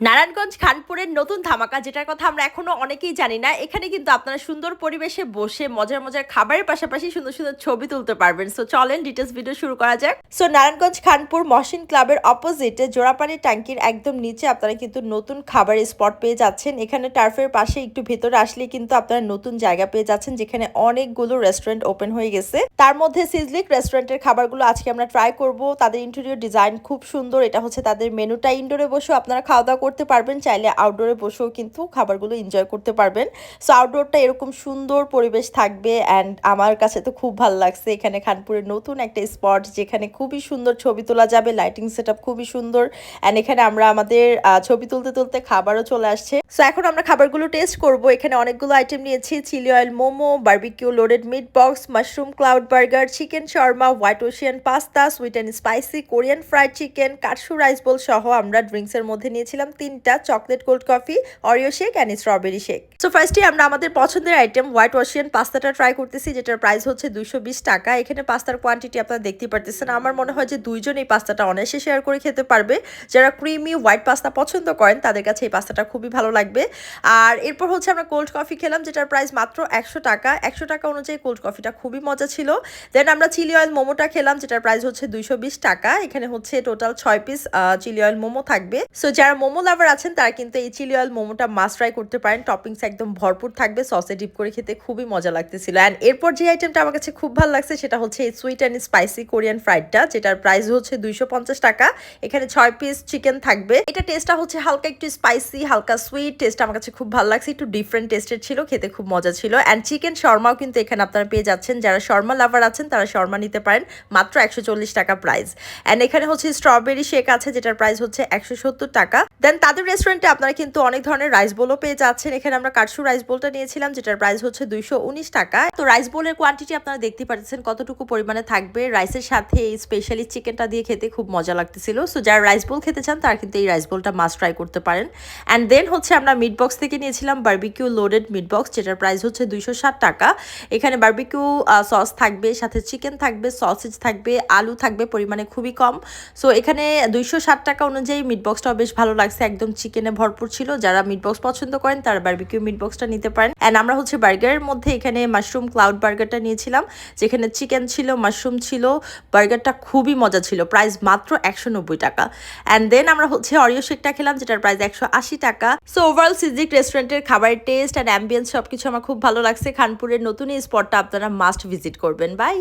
নারায়ণগঞ্জ খানপুরের নতুন ধামাকা, যেটার কথা আমরা এখনও অনেকেই জানি না, এখানে কিন্তু আপনারা সুন্দর পরিবেশে বসে মজার মজার খাবারের পাশাপাশি সুন্দর সুন্দর ছবি তুলতে পারবেন। সো চলেন ডিটেলস ভিডিও শুরু করা যাক। সো নারায়ণগঞ্জ খানপুর মহসিন ক্লাবের অপোজিটে জোড়াপানি ট্যাঙ্কির একদম নিচে আপনারা কিন্তু নতুন খাবারের স্পট পেয়ে যাচ্ছেন। এখানে টার্ফের পাশে একটু ভেতরে আসলে কিন্তু আপনারা নতুন জায়গা পেয়ে যাচ্ছেন, যেখানে অনেকগুলো রেস্টুরেন্ট ওপেন হয়ে গেছে। তার মধ্যে সিজলিক রেস্টুরেন্টের খাবারগুলো আজকে আমরা ট্রাই করব। তাদের ইন্টেরিয়র ডিজাইন খুব সুন্দর, এটা হচ্ছে তাদের মেনুটা ইনডোরে বসেও আপনারা খাওয়া দাওয়া করতে পারবেন, চাইলে আউটডোরে বসেও কিন্তু খাবারগুলো এনজয় করতে পারবেন। সো আউটডোরটা এরকম সুন্দর পরিবেশ থাকবে অ্যান্ড আমার কাছে তো খুব ভালো লাগছে। এখানে খানপুরের নতুন একটা স্পট যেখানে খুবই সুন্দর ছবি তোলা যাবে লাইটিং সেট আপ খুবই সুন্দর অ্যান্ড এখানে আমরা আমাদের ছবি তুলতে তুলতে খাবারও চলে আসছে। সো এখন আমরা খাবারগুলো টেস্ট করব। এখানে অনেকগুলো আইটেম নিয়েছি chilli oil momo barbecue loaded meat box mushroom cloud burger chicken shawarma white ocean pasta sweet and spicy Korean fried chicken katsu rice bowl সহ আমরা ড্রিঙ্কসের মধ্যে নিয়েছিলাম। তিনটা chocolate cold coffee Oreo shake and strawberry shake so ফার্স্টে আমরা আমাদের পছন্দের আইটেম হোয়াইট ওয়াশিয়ান পাস্তাটা ট্রাই করতেছি, যেটার প্রাইস হচ্ছে বিশ টাকা। এখানে পাস্তার কোয়ান্টিটি আপনারা দেখতে পারতেছেন। আমার মনে হয় যে দুইজন এই পাস্তাটা অনায়াসে শেয়ার করে খেতে পারবে। যারা ক্রিমি হোয়াইট পাস্তা পছন্দ করেন, তাদের কাছে এই পাস্তাটা খুবই ভালো লাগবে। আর এরপর হচ্ছে আমরা কোল্ড কফি খেলাম, যেটার প্রাইস মাত্র একশো টাকা। একশো টাকা অনুযায়ী কোল্ড কফিটা খুবই মজা ছিল। দেন আমরা চিলি অয়েল মোমোটা খেলাম, যেটার প্রাইস হচ্ছে দুইশো বিশ টাকা। এখানে হচ্ছে টোটাল ছয় পিস চিলি অয়েল মোমো থাকবে। সো যারা মোমো লাভার আছেন, তারা কিন্তু এই চিলি অয়েল মোমোটা মাস্ট ট্রাই করতে পারেন। টপিংস একদম ভরপুর থাকবে সসে ডিপ করে খেতে খুবই মজা লাগতেছিল। অ্যান্ড এরপর যে আইটেমটা আমার কাছে খুব ভালো লাগছে, সেটা হচ্ছে এই সুইট অ্যান্ড স্পাইসি কোরিয়ান ফ্রাইডটা যেটার প্রাইস হচ্ছে দুইশো পঞ্চাশ টাকা। এখানে ছয় পিস চিকেন থাকবে। এটা টেস্টটা হচ্ছে হালকা একটু স্পাইসি হালকা সুইট টেস্ট আমার কাছে খুব ভালো লাগছে। একটু ডিফারেন্ট টেস্টের ছিল, খেতে খুব মজা ছিল। অ্যান্ড চিকেন শর্মাও কিন্তু এখানে আপনারা পেয়ে যাচ্ছেন। যারা শর্মা লাভার আছেন, তারা শর্মা নিতে পারেন, মাত্র একশো চল্লিশ টাকা প্রাইস অ্যান্ড এখানে হচ্ছে স্ট্রবেরি শেক আছে, যেটার প্রাইস হচ্ছে একশো সত্তর টাকা। দেন তাদের রেস্টুরেন্টে আপনারা কিন্তু অনেক ধরনের রাইস বোলও পেয়ে যাচ্ছেন। এখানে আমরা কাটসু রাইস বোলটা নিয়েছিলাম, যেটার প্রাইস হচ্ছে দুইশো উনিশ টাকা। তো রাইস বোলের কোয়ান্টিটি আপনারা দেখতে পাচ্ছেন কতটুকু পরিমাণে থাকবে। রাইসের সাথে এই স্পেশালি চিকেনটা দিয়ে খেতে খুব মজা লাগতেছিল। সো যারা রাইস বোল খেতে চান, তারা কিন্তু এই রাইস বোলটা মাস্ট ট্রাই করতে পারেন। অ্যান্ড দেন হচ্ছে আমরা মিট বক্স থেকে নিয়েছিলাম বার্বিকিউ লোডেড মিট বক্স যেটার প্রাইস হচ্ছে দুইশো ষাট টাকা। এখানে বার্বিকিউ সস থাকবে, সাথে চিকেন থাকবে সসেজ থাকবে, আলু থাকবে, পরিমাণে খুবই কম। সো এখানে দুইশো ষাট টাকা অনুযায়ী মিট বক্সটাও বেশ ভালো লাগছে। একদম চিকেনে ভরপুর ছিল। যারা মিট বক্স পছন্দ করেন, তারা বার্বিকিউ মিট বক্সটা নিতে পারেন। অ্যান্ড আমরা হচ্ছে বার্গারের মধ্যে এখানে মাশরুম ক্লাউড বার্গারটা নিয়েছিলাম, যেখানে চিকেন ছিল মাশরুম ছিল। বার্গারটা খুবই মজা ছিল প্রাইস মাত্র একশো নব্বই টাকা। অ্যান্ড দেন আমরা হচ্ছে অরিও শেকটা খেলাম, যেটার প্রাইস একশো আশি টাকা। সো ওভারঅল সিজিক রেস্টুরেন্টের খাবারের টেস্ট অ্যান্ড অ্যাম্বিয়েন্স সব কিছু আমার খুব ভালো লাগছে। খানপুরের নতুন এই স্পটটা আপনারা মাস্ট ভিজিট করবেন। বাই